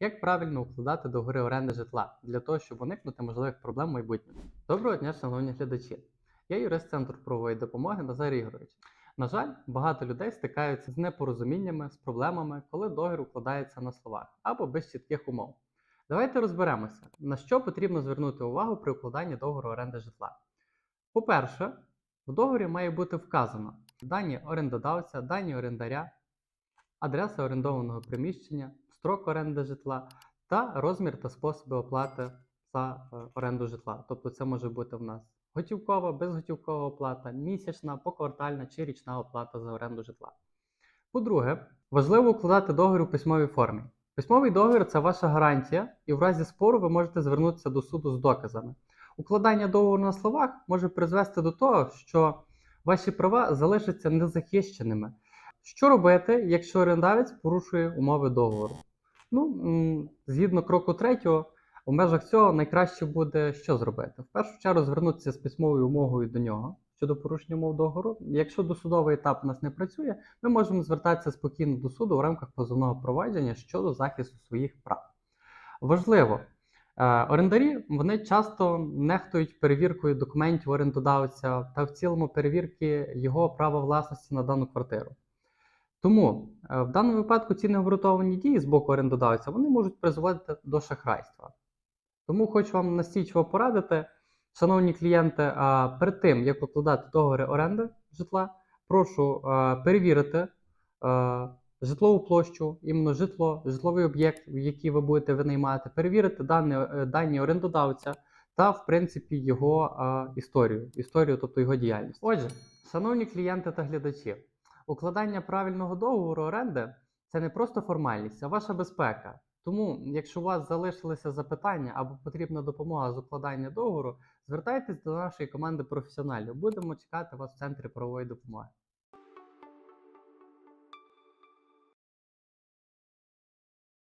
Як правильно укладати договори оренди житла для того, щоб уникнути можливих проблем в майбутньому? Доброго дня, шановні глядачі. Я юрист Центру правової допомоги Назарій Ігорович. На жаль, багато людей стикаються з непорозуміннями, з проблемами, коли договір укладається на словах або без чітких умов. Давайте розберемося, на що потрібно звернути увагу при укладанні договору оренди житла. По-перше, в договорі має бути вказано дані орендодавця, дані орендаря, адреса орендованого приміщення, строк оренди житла та розмір та способи оплати за е, оренду житла. Тобто це може бути в нас готівкова, безготівкова оплата, місячна, поквартальна чи річна оплата за оренду житла. По-друге, важливо укладати договір у письмовій формі. Письмовий договір це ваша гарантія, і в разі спору ви можете звернутися до суду з доказами. Укладання договору на словах може призвести до того, що ваші права залишаться незахищеними. Що робити, якщо орендавець порушує умови договору? Ну, згідно кроку третього, у межах цього найкраще буде що зробити? В першу чергу звернутися з письмовою умовою до нього щодо порушення умов договору. Якщо досудовий етап у нас не працює, ми можемо звертатися спокійно до суду в рамках позовного провадження щодо захисту своїх прав. Важливо, е, орендарі вони часто нехтують перевіркою документів орендодавця та в цілому перевірки його права власності на дану квартиру. Тому е, в даному випадку ці необґрунтовані дії з боку орендодавця вони можуть призводити до шахрайства. Тому хочу вам настійчиво порадити, шановні клієнти, перед тим як укладати договори оренди житла, прошу перевірити житлову площу, іменно житло, житловий об'єкт, який ви будете винаймати, перевірити дані, е, дані орендодавця та, в принципі, його історію, історію, тобто його діяльність. Отже, шановні клієнти та глядачі, укладання правильного договору оренди це не просто формальність, а ваша безпека. Тому, якщо у вас залишилися запитання або потрібна допомога з укладання договору, звертайтесь до нашої команди професіоналів. Будемо чекати вас в центрі правової допомоги.